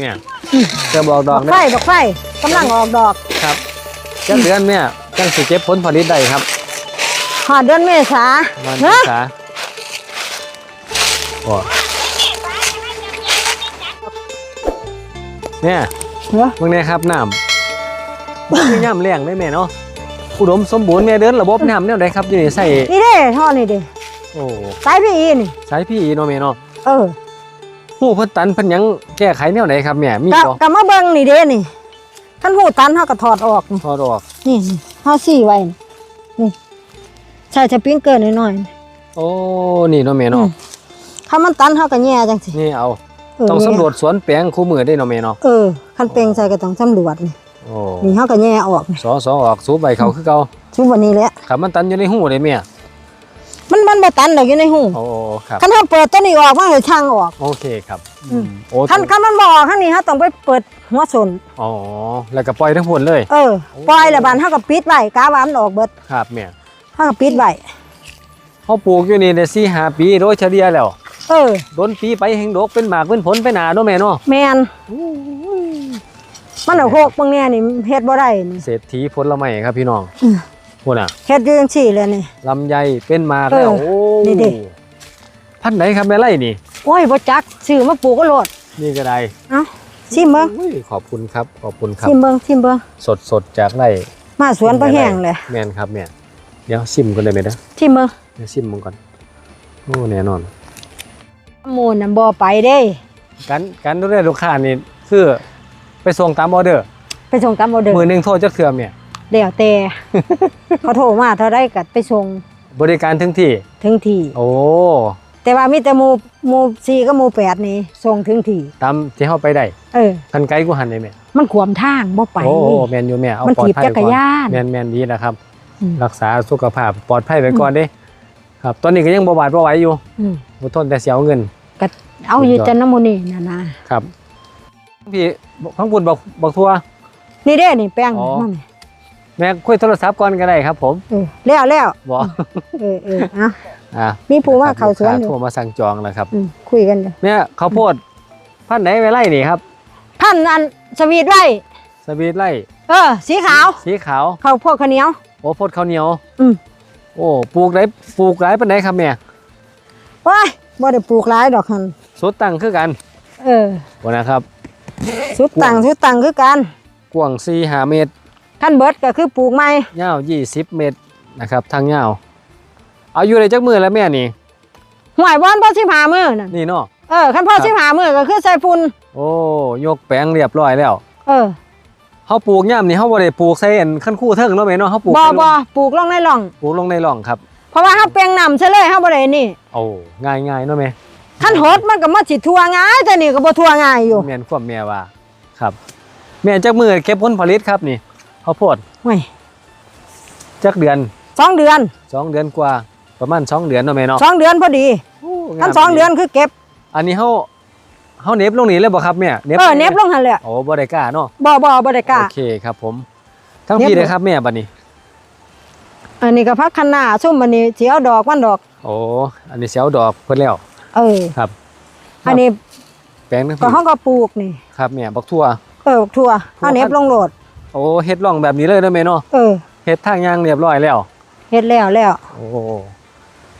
เนี่ยเริ่มออกดดออกกแล้ไฟวดอกไฟกำลังออกดอกครับจักเดือนเนี่ยจังสิเก็บผลผลิตได้ครับหอดเดือนเมษาวันเฮ้ศึยกษาโอ้เนี่ยเฮ้ยเมื่อนี้ครับน้ำคือย่ำแรงได้แม่เนาะอุดมสมบูรณ์แม่เดินระบบน้ำเนี่ยได้ครับอยู่นี่ใส่นี่เด้ท่อนี่เด้โอ้สายพี่อีนี่สายพี่เนาะแม่เนาะเออ หูเพิ่นตันเพิ่นหยังแก้ไขแนวไหนครับแม่มีกะบ่กะมาเบิ่งนี่เด้นี่ท่านหูตันเฮาก็ถอดออกนี่ทอดออกนี่นี่เฮาซี่ไว้นี่นี่ใส่สปริงเกอร์หน่อยโอ้นี่เนาะแม่ๆอืเนาะมถ้ามันตันเฮาก็แย่จังสินี่เอาเออต้องแย่สำรวจสวนแปลงคู่มือได้เนาะแม่เนาะเออคันเปลงใส่ก็ต้องสำรวจนี่โอ้นี่เฮาก็แย่ออกนี่สอสอออกสูบใบเขาคือเก่าชุบวันนี้แหละครับมันตันอยู่ในหูเลยแม่ มันมันบ่ตันดอกอยู่ในหูโอ้ครับคันเฮาเปิดตัวนี้ออกมันก็ช่างออกโอเคครับอืมโอ้คันคันมันบ่ออกข้างนี้เฮาต้องไปเปิดหัวสนอ๋อแล้วก็ปล่อยทั้งผลเลย เออปล่อยแล้วบานเฮาก็ปิดไว้กาว่ามันออกเบิดครับแม่เฮาก็ปิดไว้เขาปลูกอยู่นี่ได้สี่ห้าปีโดยเฉลี่ยแล้วเออโดนปีไปแห่งดกเป็นหมากเป็นผลไปหนาเนาะแม่เนาะแม่นมันเอาโคกบางแน่นี่เฮ็ดบ่ได้นี่เศรษฐีผลไม้ครับพี่น้องอืม พูดน่ะเฮ็ดอยู่จังซี่เลยนี่ ลำไยเป็นหมากแล้วเออโอ้นี่ดิ พันธุ์ไหนครับแม่ไร่นี่ โอ้ยบ่จักซื้อมาปลูกก็โลดนี่ก็ได้เอ้าชิมเบิ่งอุ้ยขอบคุณครับขอบคุณครับชิมเบิ่งชิมเบิ่งสดสดจากไร่มาสวนบ่แห้งเลยแม่นครับแม่เดี๋ยวซิมกันเลยไหมเด้อชิมเบิ่งเดี๋ยวซิมมันก่อนโอ้แน่นอนมูลน่ะบ่ไปเด้ การการดูแลลูกค้านี่คือไปส่งตามออเดอร์ไปส่งตามออเดอร์มือหนึงโทรจักเทื่อแม่แล้วแต่ เขาโทรมาเท่าใดก็ไปส่งบริการถึงที่ ถึงที่โอ้ แต่ว่ามีแต่หมู่หมู่4กับหมู่8นี่ส่งถึงที่ตามที่เฮาไปได้เออ คันไกลกูหันได้แม่มันขวมทางบ่ไป โอ้แม่นอยู่แม่เอามันปลอดถีบภัยจักรยาน แม่นแม่นดีนะครับ อืม รักษาสุขภาพปลอดภัยไว้ก่อนเด้ครับ ตอนนี้ก็ยังบ่บาดบ่ไหวอยู่อืมบ่ทนแต่เสียเงิน ก็เอาอยู่จันทบุรีน่ะนะครับ พี่ข้างบุญบอกบอกทัวร์นี่เด้นี่แป้งอ๋อนั่นนี่ แม่คุยโทรศัพท์ก่อนก็ได้ครับ ผมเออแล้วแล้วบ่เออเอออะอะมีผู้ว่าเขาสวนลูกอยู่ค้โทรมาสั่งจองแล้วครับอืมคุยกันอยู่แม่ข้าวโพดพันธุ์ไหนไปไล่นี่ครับพันอันสวีทไว้สวีทไล่เออ สีขาวสีขาวข้าวโพดข้าวเหนียว โอ้โพดข้าวเหนียวอืม โอ้ปลูกไรปลูกไรปานไหนครับแม่ว้ายบ่ได้ปลูกหลายดอกหันสุดตั้งคือกันเออบ่นะครับ สุดตังสุดตังคือกันกว้าง4 5เมตร ขั้นเบิดก็คือปลูกใหม่ยาว20เมตรนะครับทางยาวเอาอยู่ในจักมือแล้วแม่นี่ห่วยบอนพอสิบหามือนั่นนี่เนาะเออขั้นพอสิบหามือก็คือใส่ฝุ่นโอ้ยกแปลงเรียบร้อยแล้ว เออเฮาปลูกย่ามนี่เฮาบ่ได้ปลูกใส่อันขั้นคู่เทิงเนาะแม่เนาะเฮาปลูกบ่ใส่ลงบ่ปลูกลงในร่อง ปลูกลงในร่องครับ เพราะว่าเฮาแปลงน้ำซะเลยเฮาบ่ได้นี่โอ้ง่ายง่ายๆเนาะแม่ขั้นหดมันก็มาสิทั่วง่ายแต่นี่ก็บ่ทั่วง่ายอยู่แม่นความแม่ว่าครับ แม่จักมือเก็บผลผลิตครับนี่ ข้าวโพดห่วยจักเดือนสองเดือนสองเดือนกว่าประมาณสองเดือนเนาะแม่เนาะสองเดือนพอดีโอ้งามขั้นสองเดือนคือเก็บ อันนี้เฮาเฮาเน็บลงนี่เลยบ่ครับแม่เออเน็บลงหั่นแหละโอ้บ่ได้กล้าเนาะบ่บ่บ่ได้กล้าโอเคครับผม ทั้งเน็บพี่ลงเลยครับแม่บัดนี้ อันนี้ก็พักคะน้าซุ่มอันนี้สิเอาดอกมันดอก โอ้อันนี้เสียวดอกเพิ่นแล้ว เออครับ อันนี้แปลงทั้งก็พี่เฮาก็ปลูกนี่ครับแม่บักทั่วเออทั่วเอาเน็บลงโหลด โอ้เฮ็ดร่องแบบนี้เลยเด้อแม่เนาะเออเฮ็ดทางยางเรียบร้อยแล้วเฮ็ดแล้วแล้ว โอ้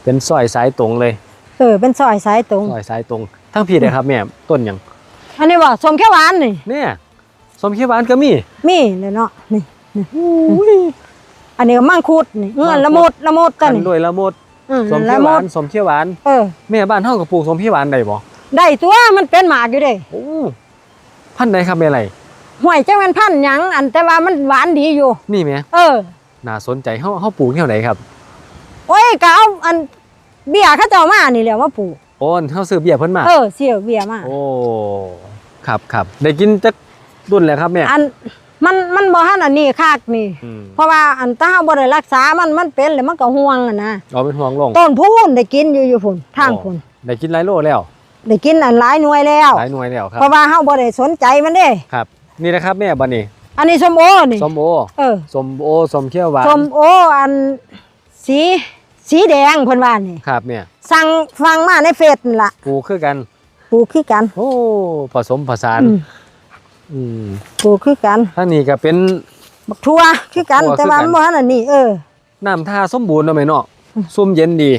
เป็นซอยสายตรงเลย เออ เป็นซอยสายตรงซอยสายตรงทั้งพี่เลยครับแม่ต้นหยังอันนี้ว่าส้มเขียวหวานนี่เนี่ยสมเขียวหวานก็มีมีเลยเนาะนี่นี่อันนี้ก็มังคุดนี่เงินละมุดละมุดกัขันนนี่ด้วยละมุดอืมสมละเขียวหมุวาดนสมเขียวหวานเออแม่บ้านเฮาก็ปลูกสมเขียวหวานได้บ่ได้ตัวมันเป็นหมากอยู่เด้โอ้พันธุ์ใดครับแม่ไร ห่วยจังมันพันธุ์หยังอันแต่ว่ามันหวานดีอยู่ นี่แหมเออ น่าสนใจเฮาเฮาปลูกแถวไหนครับโอ้ยก็เอาอันเบี้ยเขาเจ้ามานี่แหละมาปลูกโอ้เฮาซื้อเบียร์เพิ่นมาเออเสียเบี้ยมาโอ้ครับครับได้กินจักรุ่นแล้วครับแม่อันมันมันบ่ทันอันนี้คากนี่ อืมเพราะว่าอันถ้าเฮาบ่ได้รักษามันมันเป็นแล้วมันก็ห่วงอะนะเอาเป็นห่วงลงต้นพูนได้กินอยู่อยู่พุ่นทางพุ่นได้กินหลายโลแล้วได้กินอันหลายหน่วยแล้ว หลายหน่วยแล้วครับเพราะว่าเฮาบ่ได้สนใจมันเด้ ครับ นี่นะครับแม่บัดนี้อันนี้ส้มโอนี่ส้มโอเออส้มโอส้มเขียวหวานส้มโออันสีสีแดงเพิ่นว่านี่ครับแม่สั่งฟังมาในเฟซนั่นล่ะปลูกคือกันปลูกคือกัน โอ้ผสมผสานอืมอืมปลูกคือกันทางนี้ก็เป็นบักทั่วคือกันบักทั่วแต่ว่าคือกันมันบ่ทันอันนี้เออน้ำท่าสมบูรณ์เนาะแม่เนาะซุ่มเย็นดี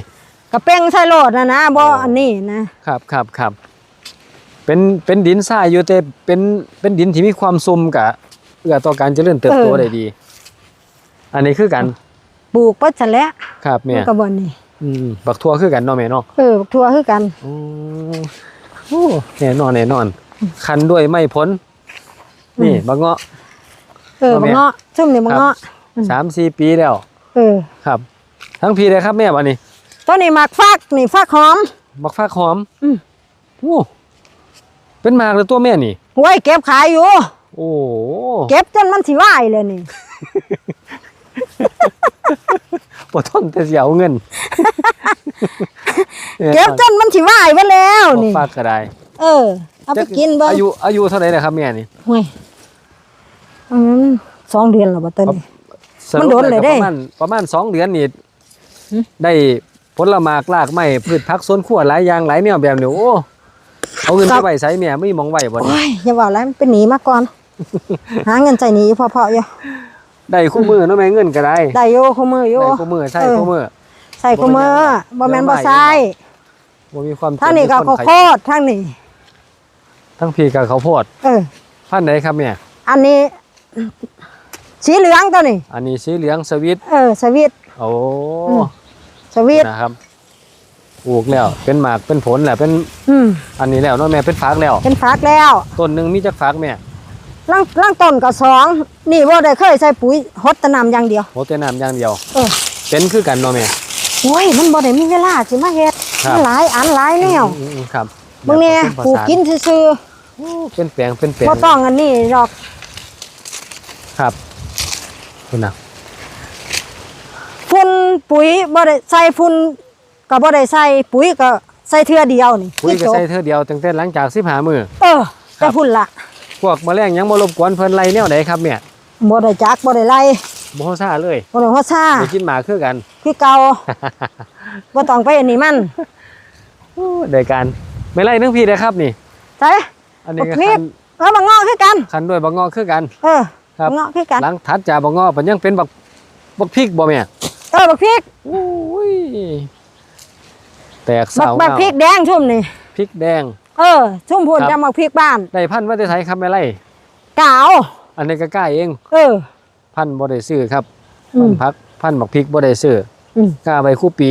กระเป้งใส่โลดนะนะบ่อ๋ออัอันนี้นะครับครับครับ เป็นเป็นดินทรายอยู่แต่เป็นเป็นดินที่มีความซุ่มกับเอื้อต่อการเจริญเติบโตได้ดี อันนี้คือกันปลูกไปซะแล้วครับแม่มันก็บ่นี่อืมบักทั่วคือกันเนาะแม่เนาะเออบักทั่วคือกันอืมโอ้แน่นอนแน่นอน คันด้วยไม่พ้นนี่บักเงาะ เออเอาแม่บักเงาะซุ่มนี่บักเงาะ อืม สามสี่ปีแล้ว เออครับ ทั้งพีเลยครับแม่บัดนี้ตัวนี้หมากฟักนี่ฟักหอม บักฟักหอมอืม โอ้ เป็นหมากเลยตัวแม่นี่โอ้ยเก็บขายอยู่ โอ้เก็บจนมันสิวายเลยนี่ ปวดท้นแต่เสียวเงินเก็บจนมันสิวายไปแล้วบักนี่ฟักก็ได้เออ เอาไปกินเบิ่งอายุอายุเท่าไหร่นะครับแม่นี่ห่วยอืมสองเดือนแล้วบ่ตัวนี้สรุปมันโดนเลยก็เด้ประมาณประมาณสองเดือนนี่หึได้ผลหมากรากไม้พืชผักสวนครัวหลายอย่างหลายแนวแบบนี้โอ้ เอาเงินไปไว้ใช้แม่ไม่มองไว้บ่นี่โอ้ยอย่าว่าแล้วมันเป็นหนีมาก่อน หาเงินใส่หนีอยู่พอๆอยู่ได้คู่มือเนาะแม่เงินก็ได้ได้อยู่คู่มืออยู่ได้คู่มือใช่เออคู่มือใส่คู่มือบ่แม่นบ่ใส่บ่มีความทางนี้ก็จำข้าวที่โพคนขยันดทางนี้ทั้งพี่กับข้าวโพดเออพันธุ์ไหนครับแม่อันนี้สีเหลืองตัวนี้ อันนี้สีเหลืองสวิต เออ สวิต โอ้อืมสวิตนะครับ ปลูกแล้ว เป็นหมากเป็นผลแหละเป็นอืมอันนี้แล้วเนาะแม่เป็นฟักแล้ว เป็นฟักแล้วต้นหนึงมีจักฟักแม่ล่างล่างต้นก็สองนี่บ่ได้เคยใส่ปุ๋ยฮดแตะนำอย่างเดียว โหแต่น้ำอย่างเดียว เออเป็นคือกันเนาะแม่ โอ้ยมันบ่ได้มีเวลาสิมาเฮ็ดครับ มันหลายอันหลายแนวอืมๆครับบางเนี่ยแบบผสมผปลูกสานกินซื่อโอ้เป็นแปลงเป็นแปลๆงบ่ต้องอันนี้ดอกครับคุณนะฝุ่นปุ๋ยบ่ได้ใส่ฝุ่น ก็บ่ได้ใส่ปุ๋ยก็ใส่เทื่อเดียวนี่ปุ๋ยก็จบใส่เธอเดียวตั้งแต่หลังจากสิบหามือ เออครัแต่บฝุ่นละพวกแมลงยังมารบกวนเพิ่นไรแนวไหนครับเนี่ยบ่ได้จักบ่ได้ไล่บ่ฮู้ซ่าเลยบ่ได้ฮอดซ่าไปกินหมาคือกัน คือเก่าบ่ต้องไปอันนี้มันโอ้ได้การไม่ไรนึงพี่เลยครับนี่ใส่อันนี้ก็บักพริคักนเออบักงอกคือกัน คันด้วยบักงอคือกัน เออครับบักงอกคือกัน หลังถัดจากบักงอมันยังเป็นบักบักพริกบ่แม่เออบักพริกโอ้ย แตกบัสากวบักเงาพริกแดงชุ่มนี่ พริกแดง เออ ชุ่มพูนครับ จะบักพริกบ้านได้พันธุ์มาแต่ไทยครับแม่ไรกาวอันนี้ก็กล้าเอง เออ พันธุ์บ่ได้ซื้อครับอืพันม ธุ์พักพันธุ์บักพริกบ่ได้ซื้ออืม กล้าใบคู่ปี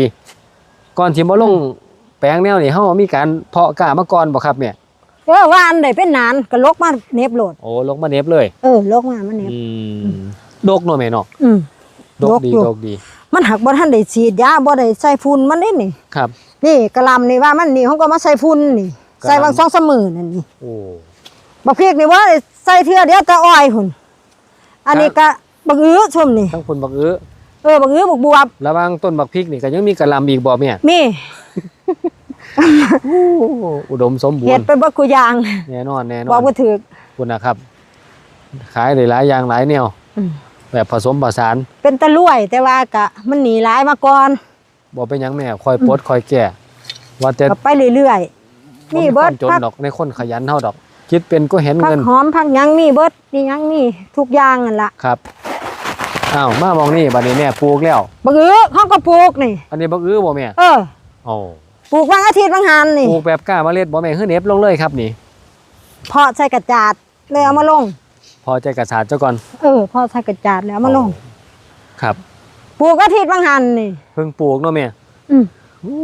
ก่อนที่มาลงแปลงแนวนี่เฮามีการเพาะกล้ามาก่อนบ่ครับเนี่ยเออว่าอันใดเป็นนานก็ลกมาเน็บโหลด โอ้ลงมาเน็บเลยเออลกมามันเน็บ อืมดกเนาะแม่เนาะอืม ดกดกดีอยู่ ดกดีมันหักบ่ทันได้ฉีดยาบ่ได้ใส่ฝุ่นมันนี่นี่ ครับ นี่กะหลำนี่ว่ามันนี่เขาก็มาใส่ฝุ่นนี่ กะหล่ำใส่บางสองสามมือนั่นนี่โอ้ บักพริกนี่ว่าใส่เทื่อเดียวแต่อ้อยหุ่นอันนี้ก็บักอื้อชุ่มนี่ทั้งคนบักอื้อเออบักอื้อบักบวบระหว่างต้นบักพริกนี่ก็ยังมีกะหล่ำอีกบ่แม่มีโอ้อุดมสมบูเฮ็รดณ์ไปเบิดกูอย่างแน่นอนแน่นบออกนบ่ถูกคุณนะครับ ขายได้หลายอย่างหลายแนว อืม แบบผสมผสานเป็นตะลุ่ยแต่ว่ากะมันหนีหลายมาก่อน บ่เป็นหยังแม่คอยปลดคอยแก้ว่าแต่ก็ไปเรื่อยๆบ่มีมีคเบิวาดมจนผักดอกในคนขยันเท่าดอก คิดเป็นก็เห็นผักเงินหอมผักหยังมีเบิดนี่หยังมีทุกอย่างนั่นล่ะครับอ้าวมามองนี่บัดนี้แม่ปลูกแล้ว บักอื้อเขาก็ปลูกนี่ อันนี้บักอื้อบ่แม่เออโอ้ปลูกบางอาทิตย์บางหันนี่ ปลูกแบบกล้าเมล็ดบ่แม่คือเหน็บลงเลยครับนี่ เพาะใส่กระจาดเลยเอามาลง พอใจกระสาดเจ้าก่อน เออเพาะใส่กระจาดแล้วเอามาลง ครับ ปลูกอาทิตย์บางหันนี่เพิ่งปลูกเนาะแม่อืมโอ้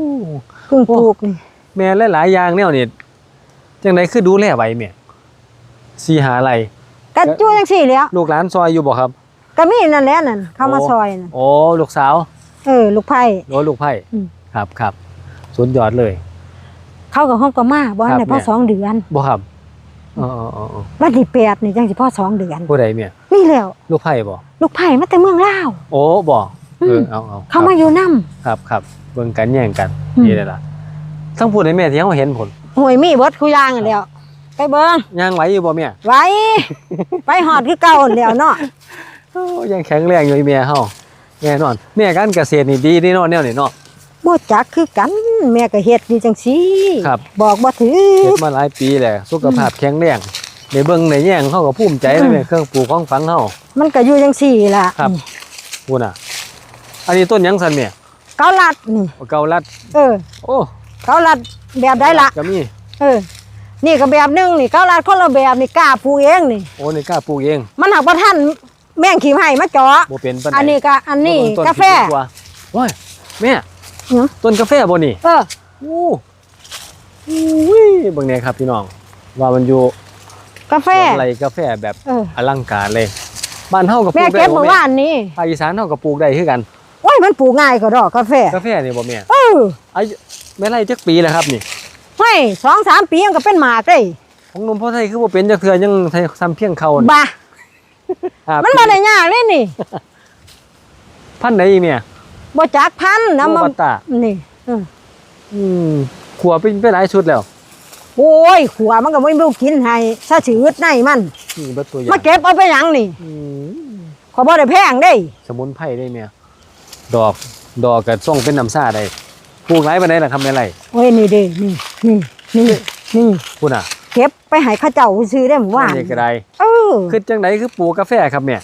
เพิ่งปลูกนี่แม่หลายๆอย่างแนวนี่จังไดคือดูแลไหวแม่สีหาอะไรก็อยู่จังซี่แหล้วลูกหลานซอยอยู่บ่ครับก็มีนั่นแหละนั่นเข้ามาซอยนั่นโอ้ลูกสาว เออ ลูกไผ่โอ้ลูกไผ่อืมครับครับสุดยอดเลย เข้ากับห้องก็มาบ่ทันได้ครับพ่อแม่สองเดือนบ่ครับอ๋ออ๋ออ๋ออ๋อวันที่แปดนี่จังสิพ่อสองเดือนผู้ใดแม่นี่แล้ว ลูกไผ่บ่ลูกไผ่มาแต่เมืองลาว โอ้บ่อืม เออเอาเอาเข้ามาอยู่นํครับครับเบิ่งกันแย่งกันอืมนี่ได้ล่ะทั้งพูดให้แม่ที่เฮาเห็นผลหวยมีเบิดคุยางนั่นแหล้วไปเบิ่งย่างไหวอยู่บ่แม่ไว้ไปหอดคือเก่านั่นแหล้วเนาะโอ้ยังแข็งแรงอยู่อีแม่เฮาแน่นอนแม่การเกษตรนี่ดีนี่เนาะแนวนี่เนาะบ่จักคือกันแม่ก็เฮ็ดอยู่จังซี่ครับบอกบ่ถือเฮ็ดมาหลายปีแล้วสุขภาพแข็งแรงในเบิ่งในแย่งเขาก็ภูมิใจเลยเนี่ยเครื่องปลูกของฝังเฮามันก็อยู่จังซี่ล่ะครับพูดน่ะ อันนี้ต้นหยังสันเนี่ยเกาลัดนี่เกาลัด เออโอ้เกาลัดแบบได้ละก็มีเออ นี่ก็แบบหนึงนี่เกาลัดคนละแบบนี่กล้าปลูกเองนี่โอ้นี่กล้าปลูกเอง มันหักบ่ทันแม่งขี้ให้มาเจาะบ่เป็นปานใดอันนี้ก็อันนี้ต้กาแฟสิบว่ว้ายแม่เนาะต้นกาแฟบ่นี่เออโอ้อุ้ยเบิ่งเนี่ยครับพี่น้อง ว่ามันอยู่กาแฟสวนไรกาแฟแบบเอออลังการเลยบ้านเฮาก็ปแม่ลูกได้เก็บบ่เมื่อแม่วานนี้ภาคอีสานเฮาก็ปลูกได้คือกัน โอ้ยมันปลูกง่ายกว่าดอกกาแฟกาแฟนี่บ่แม่เอออายุแม่ไร่จักปีแล้วครับนี่ไม่สองสามปีมันก็เป็นหมากเลยของหนุ่มพ่อไทยคือบ่เป็นจักเทื่อยังไทยทำเพียงเขานี่บ้าห้ามันปีมาได้ยากเลยนี่ พันธุ์ไหนอีแม่บ่จักพันธุ์นะโอมาบัตตานี่เอออืมขัวเป็นไปหลายชุดแล้วโอ้ยขัวมันก็ไม่รู้กินให้ซะถือดในมันนี่เบิดตัวอย่ามางเก็บเอาไปหยังนี่อืมขอบ่ได้แพงเด้ สมุนไพรได้แม่ ดอกดอกกับส่งเป็นน้ำซ่าได้ปลูกหลายปานใดล่ะครับแม่ไร่โอ้ยนี่เด้นี่นี่นี่นี่พุ่นน่ะ เก็บไปให้เขาเจ้าซื้อได้หมู่ว่านนี่ก็ได้เออคือจังไดคือปลูกกาแฟครับแม่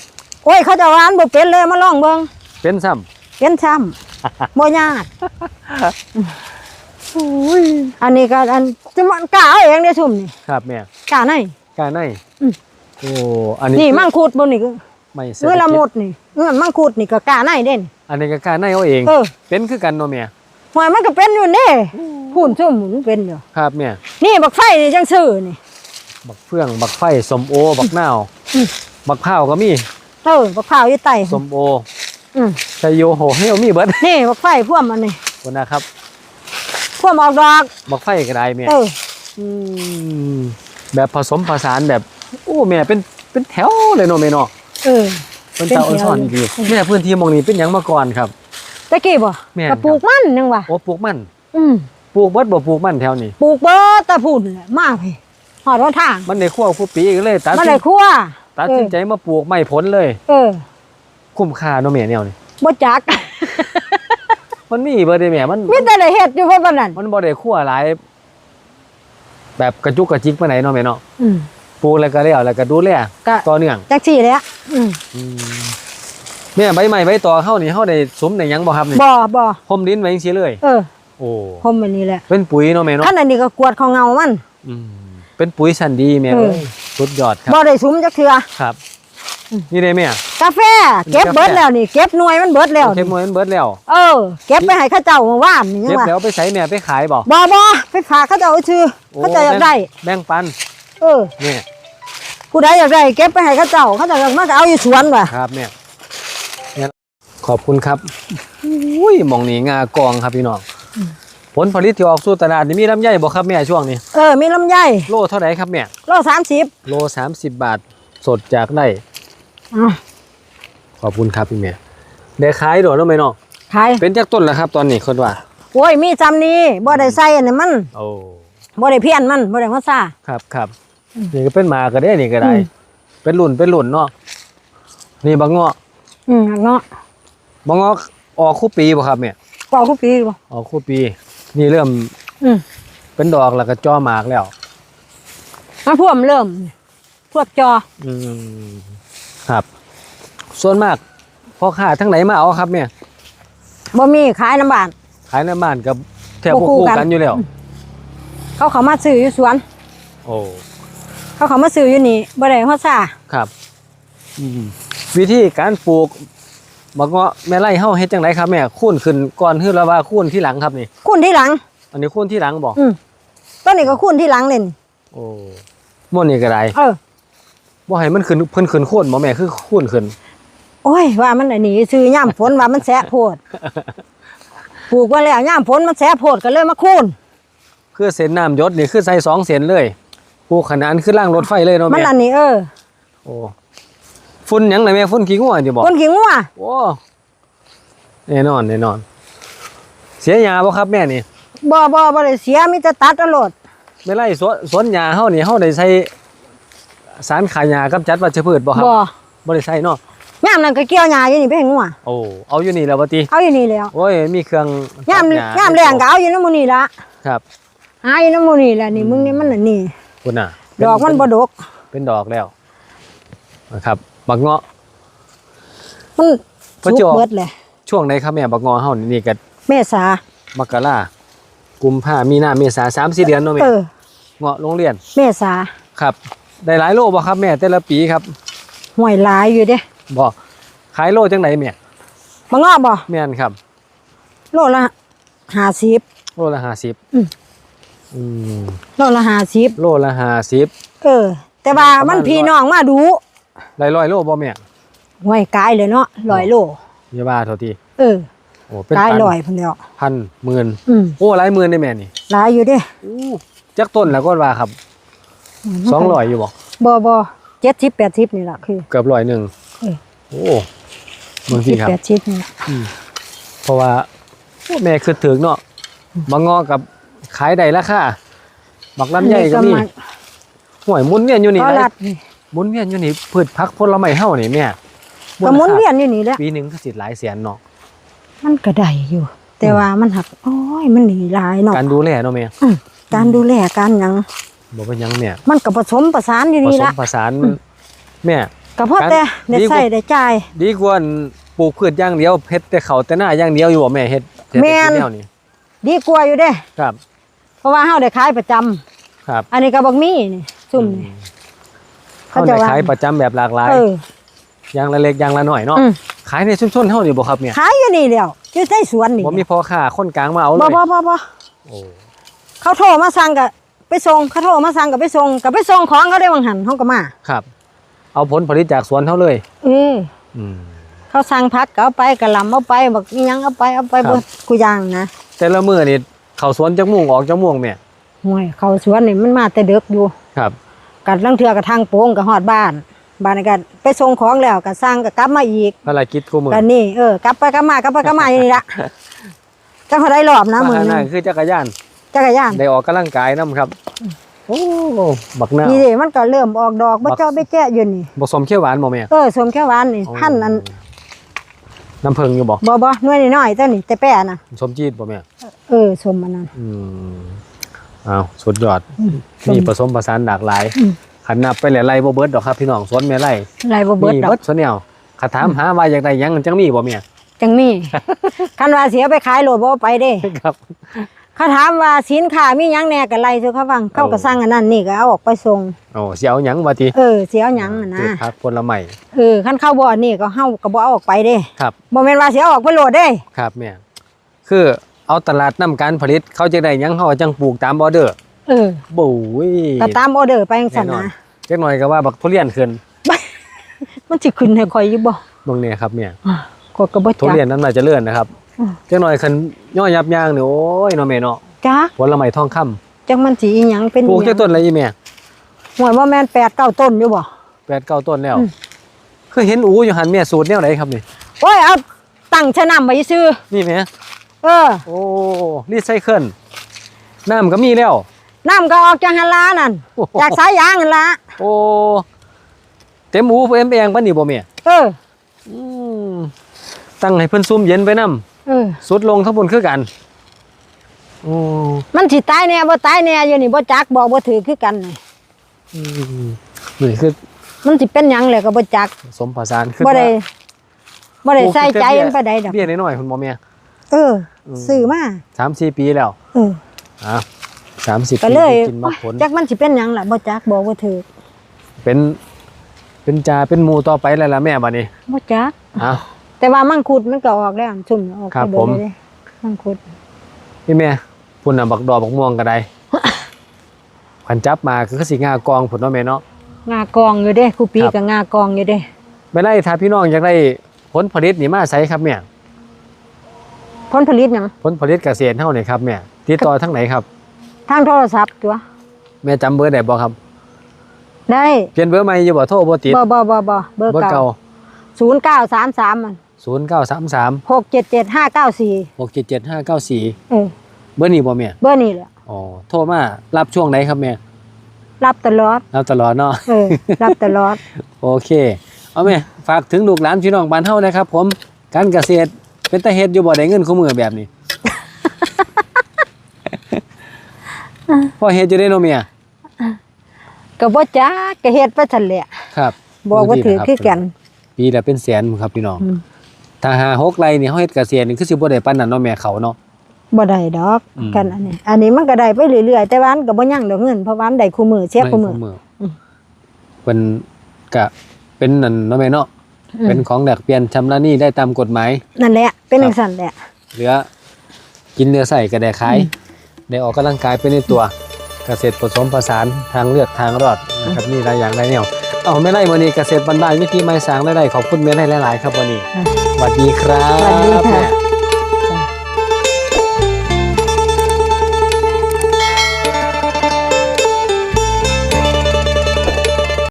โอ้ยเขาเจะร้านบ่เป็นเลยมาลองเบิ่งเป็นซ้ำเป็นซ้ำบ่ยากอันนี้ก็อันจะมันกล้าเอาเองได้ซุ่มนี่ครับแม่กล้าไหนกาในอืมโอ้อันนี้นี่มังคุดบ่นี่ก็ไม่เศรษเมื่อฐละกิมุจดนี่เออมังคุดนี่ก็กล้าไหนเด่น อันนี้ก็กาในเอาเอง เออเป็นคือกันเนาะแม่หอยมันก็เป็นอยู่นี่พูนซุ่มมันเป็นอยู่ ครับแม่นี่บักไฟนี่จังซื้อนี่ บักเฟืองบักไฟสมโอ บักนาวอืม บักพร้าวก็มีเออบักข้าวอยู่ใต้สมโออืมชัยโยโหเฮลมีเบิดนี่บักไฟพ่วมอันนี้คนนะครับพ่วมออกดอก บักไฟก็ได้แม่ เออมแบบผสมผสานแบบ โอ้แม่เป็นเป็นแถวเลยเนาะแม่เนาะเออ เป็นเตาเป็นแถวอ่อนๆดีแม่พื้นที่หมองนี้เป็นหยังมาก่อนครับ ตะกี้บ่แม่นก็ปลูกมันนึงว่ะโอ้ปลูกมันอืมปลูกเบิดบ่ปลูกมันแถวนี้ ปลูกเบิดแต่พูนแหละมาพี่หอดว่าทางมันในขั้วคู่ปีก็เลยตัดมาสิได้นครัวตัดสินใจมาปลูกไม้ผลเลย เออคุ้มค่าเนาะแม่แนวนี้บ่จัก มันมีเบิดเด้แม่มันมีแต่ได้เฮ็ดอยู่เพิ่นปานนั้นมันบ่ได้ขั้วหลาย แบบกระจุกกระจิกปานไหนเนาะแม่เนาะอืมปลูกแล้วก็แล้วแล้วก็ดูแลก็ต่อเนื่องจักซี่แหละ อืมแม่ใบไม้ใบตอเฮานี่เฮาได้สมได้หยังบ่ครับนี่บ่บ่พรมดินไว้จังซี่เลย เออ โอ้ผมอันนี้แหละ เป็นปุ๋ยเนาะแม่เนาะอันนั้นนี่ก็กวดของเงามันอืมเป็นปุ๋ยชั้นดีแม่เออเอ้ยสุดยอดครับบ่ได้สุมจักเทื่อครับอืมนี่ได้แม่กาแฟเก็บเบิดแล้วนี่เก็บหน่วยมันเบิดแล้วเก็บหมดมันเบิดแล้ว เออ เก็บไปให้เขาเจ้าเมื่อวานนี่ยัเก็งบว่าแล้วไปใส่แม่ไปขายบ่บ่บ่ไปฝากเขาเจ้าชื่อโอ้เขาเจ้าอยากได้แบ่งปัน เออเนี่ย ผู้ใดอยากได้เก็บไปให้เขาเจ้าเขาเจ้ามาก็เอาอยู่สวนว่ะครับเนี่ยเนี่ยขอบคุณครับอุ้ยหมองนี้งากองครับพี่น้อง ผลผลิตที่ออกสู่ตลาดนี่มีลำไยบ่ครับแม่ช่วงนี้ เออมีลำไยโลเท่าไหร่ครับแม่โล30โล30บาทสดจากไร่อะขอบคุณครับพี่แม่ได้ขายโดดแล้วไหมเนาะขายเป็นจากต้นแล้วครับ ตอนนี้คนว่าโอ้ยมีจำนี้บ่ได้ใส่อันนี้มันโอ้บ่ได้เพี้ยนมันบ่ได้มาซ่าครับครับ นี่ก็เป็นหมาก็ได้นี่ก็ได้อืมเป็นหลุ่นเป็นหลุ่นเนาะนี่บางเงาะอืมเนาะบางเงาะออกคู่ปีบ่ครับแม่กว่าทุกปีบ่ออกคู่ปี นี่เริ่ม อืมเป็นดอกแล้วก็จ่อหมากแล้วมาพ่วมเริ่มพวกจอ อืมครับ ส่วนมากพ่อค้าทั้งไหนมาเอาครับ เนี่ยบ่มีขายน้ำบานขายในบ้านกับแทบบ่บ่คู่คู่กันกันอยู่แล้ว เขาเขามาซื้ออยู่สวน โอ้ เขาเขามาซื้ออยู่นี่บ่ได้ฮอดซ่าครับอืมวิธีการปลูกบักเงาะแม่ไร่เฮาเฮ็ดจังไดครับแม่คูนขึ้นก่อนคือแล้วว่าคูนที่หลังครับนี่ คุ้นที่หลัง อันนี้คูนที่หลังบ่อืมต้นนี้ก็คุ้นที่หลังเลยนี่โอ้ม่วนนี่ก็ได้เออ บ่ให้มันขึ้นเพิ่นขึ้นโคนบ่แม่คือคูนขึ้น โอ้ยว่ามันอันนี้ซื้อย่ามฝนว่ามันแสะโพดปลูกไว้แล้วย่ามฝนมันแสะโพดก็เลยมาคุ้นคือเส้นน้ำหยศนี่คือใส่สองเส้นเลย ปลูกขนาดคือล่างรถไฟเลยเนาะมันแม่อันนี้เออโอ้ฝุ่นหยังไงแม่ฝุ่นขี้งัวอยู่บ่คนขี้งัวโอ้แน่นอนแน่นอน เสียยาบ่ครับแม่นี่บ่บ่บ่ได้เสียมีแต่ตัดเอาโลดไม่ไล่สวนสวนยาเฮานี่เฮาได้ใช้สารขายยากำจัดวัชพืชบ่ครับบ่บ่ได้ใช้เนาะยามนั้นก็เกี่ยวหญ้าอยู่นี่ไปให้งัวโอ้เอาอยู่นี่แล้วบ่ติเอาอยู่นี่แล้วโอ้ยมีเครื่องยามตัดหยามแรงก็เอาอยู่ในหมู่นี่ละครับหาอยู่ในหมู่นี่แหละนี่มึงนี่มันอันนี้ คุณน่ะดอกมันบ่ดก เป็นดอกแล้วนะครับบักเงาะมันพระสุกเจ้าเบิดเลยช่วงไหนครับแม่บักเงาะเฮานี่นี่ก็เมษามกรากุมภามีนาเมษาสามสี่เดือนเนาะแม่เออเงาะโรงเรียน เมษาครับ ได้หลายโลบ่ครับแม่แต่ละปีครับห่วยหลายอยู่เด้บ่ขายโลจังไหนแม่บ่งอบ่แม่นครับ โลละ50โลละห้าสิบ อืมอืมโลละ50โลละห้าสิบ เออ แต่ว่าประมาณมันพี่ร้อยน้องมาดูได้ร้อยโลบ่แม่ห่วยกายเลยเนาะร้อยโลอย่าว่าเท่าทีเออโอ้เป็นกายพันร้อยพุ่นแล้วพันหมื่นอืมโอ้หลายหมื่นได้แม่นี่หลายอยู่เด้อู้จักต้นแล้วก็ว่าครับสองร้อยอยู่บ่บ่บ่70 80นี่ล่ะคือ เกือบร้อยหนึ่งเออโอ้บางทีครับ70 80นี่ล่ะเพราะว่าโอ้แม่คือถึงเนาะมางอกับ ขายได้ราคาบักลำไยก็มีอันนี้ห่วยหมุนเวียนอยู่นี่ก็นะรัดนี่หมุนเวียนอยู่นี่พืชผักผลไม้เฮานี่แม่ก็หมุนเวียนอยู่นี่แหละปีหนึงก็สิหลายแสนเนาะมันก็ได้อยู่ แต่ว่ามันหักโอ้ยมันหนีหลายเนาะการดูแลเนาะแม่อืมการดูแลการหยังบ่เป็นหยังแม่มันก็ผสมประสานอยู่ผนี่สมละผสานแม่ก็เพราะแต่ได้ดีกว่าใส่ได้จ่ายดีกว่าปลูกพืชอย่างเดียวเฮ็ดแต่เขาวแต่หน้าอย่างเดียวอยู่บ่แม่เฮ็ดเฮ็ดแม่นแต่แนวนี้ดีกว่าอยู่เด้ครับ เพราะว่าเฮาได้ขายประจำครับอันนี้ก็บักมีนี่ซุ่มนี่ เขาเขาได้จะว่า ขายประจำแบบหลากหลายเออ อย่างละเล็กอย่างละน้อยเนาะอืม ขายในชุมชนเฮานี่บ่ครับเนี่ยขายอยู่นี่แล้วอยู่ในสวนนี่บ่มีพ่อค้าคนกลางมาเอาเลบ่ยบ่บ่บ่โอ้เขาโทรมาสั่งก็ไปส่งเขาโทรมาสั่งก็ไปส่งก็ไปส่งของเขาได้บางหันเฮาก็มาครับ เอาผลผลิตจากสวนเฮาเลย เอออืม เขาสั่งพักก็เอาไปกะหล่ำเอาไปบักอิหยังเอาไปเอาไปครับ เบิดกูอย่างนะแต่ละมื้อนี่ เข้าสวนจักม่วงออกจักม่วงแม่ห่วยเขาสวนนี่มันมาแต่เด็กอยู่ครับกัดลังเทือกับทางโป่งกับฮอดบ้าน บ้านนก็ไปส่งของแล้วก็สร้างก็กลับมาอีกภารกิจกูมื้อกันนี่เออกลับไปกลับมากลับไปกลับมาอย่างนี้ละจังเขาได้รอบนะมือมาหนึหางคือจักรยานจักรยานได้ออกกำลังกายนํครับโอ้บักหน้าวนี่ดิมันก็เริ่มออกดอกบ่เจ้าไปแจ้อยู่นี่บ่สมเขียวหวานบ่แม่เออสมแค่หวานนี่พันธุ์อัน น้ำผึ้งอยู่บ่บ่บ่หน่วยน้อยๆเท่านี้แต่แป้น่ะสมจีดบ่แม่เออสมมันนั้นอืมอ้าวสุดยอดอืมมีผสมผสานหลากหลายอืมขันนับไปหลายๆบ่เบิดดอกครับพี่น้องสวนแม่ไร่ไรบ่เบิดมีดอกเบิดสวนแนวขาถามหาว่าอยากได้หยังจังมีบ่แม่จังมีคันว่าเสียไปขายโลดบ่เอาไปเด้ครับ เขาถามว่าสินค้ามีหยังแหน่ก็ไล่สู่เขาฟังเขาก็สั่งอันนั้นนี่ก็เอาออกไปส่งโอ้สิเอาหยังว่าติเออเสียเอาหยังน่ะพืชนะผักผลไม้เออคันเข้าบ่อนนี่ก็เฮาก็บ่เอาออกไปเด้ครับบ่แม่นว่าสิเอาออกไปโหลดเด้ ครับแม่คือเอาตลาดนํการผลิตเขาจะได้หยังเฮาจังปลูกตามออเดอร์เออบุ้ยก็ตามออเดอร์ไปจังซั่นแน่นอนนะจักหน่อยก็ว่าบักทุเรียนขึ้นมันสิขึ้นให้ข่อยอยู่บ่เบิ่งเนี่ยครับแม่ก็ก็บ่ทุจักเรียนนั้นน่าจะเลื่อนนะครับอืม จักหน่อยคันย่อยับยางนี่โอ้ยเนาะแม่เนาะจักผลไม้ทองคำจักมันสิอีหยังเป็นปลูกอีหจัยักงต้นอะไรอีแม่หวยบ่แม่น8 9ต้นอยู่บ่แปดเก้าต้นแล้วอืมคือเห็นอูอยู่หันแม่สูตรแนวไหนครับนี่โอ้ยเอาตั้งชะนํไว้ซื่อนี่แม่เออโอ้รีไซเคิลน้ำก็มีแล้วน้ำก็ออกจากหันลานั่นโอ้โหจากสายยางนั่นละโอ้เต็มอูเอ็มเองปะนี่บ่แม่เอออืมตั้งให้เพิ่นซุ่มเย็นไปนํ เออ สุดลงทั้งบนคือกันโอ้มันสิตายแน่บ่ตายแน่อยู่นี่บ่จักบอกบ่ถือคือกันนี่อืมนี่คือมันสิเป็นหยังแหละก็บ่จักสมประสานคือบ่ได้ว่าบ่ได้โอ้ใส่ใจคือแต่มันไปได้ดอกเบี้ยน้อยๆคุณบ่แม่ เอออืม ซื้อมาสามสี่ปีแล้วเอออะสามสิบก็ปีเลยได้กินมะผลจักมันสิเป็นหยังล่ะบ่จักบอกบ่ถือเป็น เป็นจาเป็นหมูต่อไปแล้วล่ะแม่บัดนี้บ่จัก อ้าว แต่ว่ามังคุดมันก็ออกแล้วชุ่มออกครับไปเดผมเลยเด้มังคุดพี่แม่พุ่นน่ะบักดอกบักม่วงก็ได้ขันจับมาคือสิงากองผลเนาะแม่เนาะ งากองอยู่เด้ครูปีครับก็งากองอยู่เด้ไม่ได้ถ้าพี่น้องอยากได้ผลผลิตนี่มาใส่ครับแม่ผลผลิตหยังผลผลิตเกษตรเฮานี่ครับแม่ติดต่อทางไหนครับ ทางโทรศัพท์ตัว แม่จำเบอร์ได้บ่ครับได้เปลี่ยนเบอร์ใหม่อยู่บ่โทรบ่ติดบ่บ่บ่บ่เบอร์เบอร์เก่าเก่า0933มัน 0933 677594 677594เออเบอร์นี้บ่แม่เบอร์นี้แหละอ๋อโทรมารับช่วงไหนครับแม่รับตลอดรับตลอดเนาะเออรับตลอด โอเคเอาแม่ฝากถึงลูกหลานพี่น้องบ้านเฮานะครับ ผมการเกษตรเป็นตาเฮ็ดอยู่บ่ได้เงินคู่มือแบบนี้พ่อเฮ็ดอยู่ได้เนาะเมียก็บ่จักก็เฮ็ดไปซั่นแหละครับบอกว่าถือคือกัน ปีละเป็นแสนครับพี่น้องอืม ถ้าหาหกไรนี่เฮาเฮ็ดเกษตรนี่คือสิบ่ได้ปานนั้นเนาะแม่เขาเนาะ บ่ได้ดอกอืม กันอันนี้ อันนี้มันก็ได้ไปเรื่อยๆแต่ว่ามันก็บ่ยั่งดอกเงินเพราะว่ามันได้คู่มือเสียคู่มือไม่อืม เพิ่นก็เป็นนั่นเนาะแม่เนาะ อืมเป็นของแลกเปลี่ยนชำระหนี้ได้ตามกฎหมาย นั่นแหละเป็นครับจังซั่นแหละ เหลือกินเนื้อใส่ก็ได้ขาย ได้ออกกำลังกายไปในตัว เกษตรผสมผสานทางเลือกทางรอดนะครับมีหลายอย่างหลายแนวเอาไม่ไล่วันนี้เกษตรบ้านๆวิธีไม้สร้างได้ๆขอบคุณแม่ได้หลาย ๆ ครับวันนี้อะสวัสดีครับสวัสดีค่ะแม่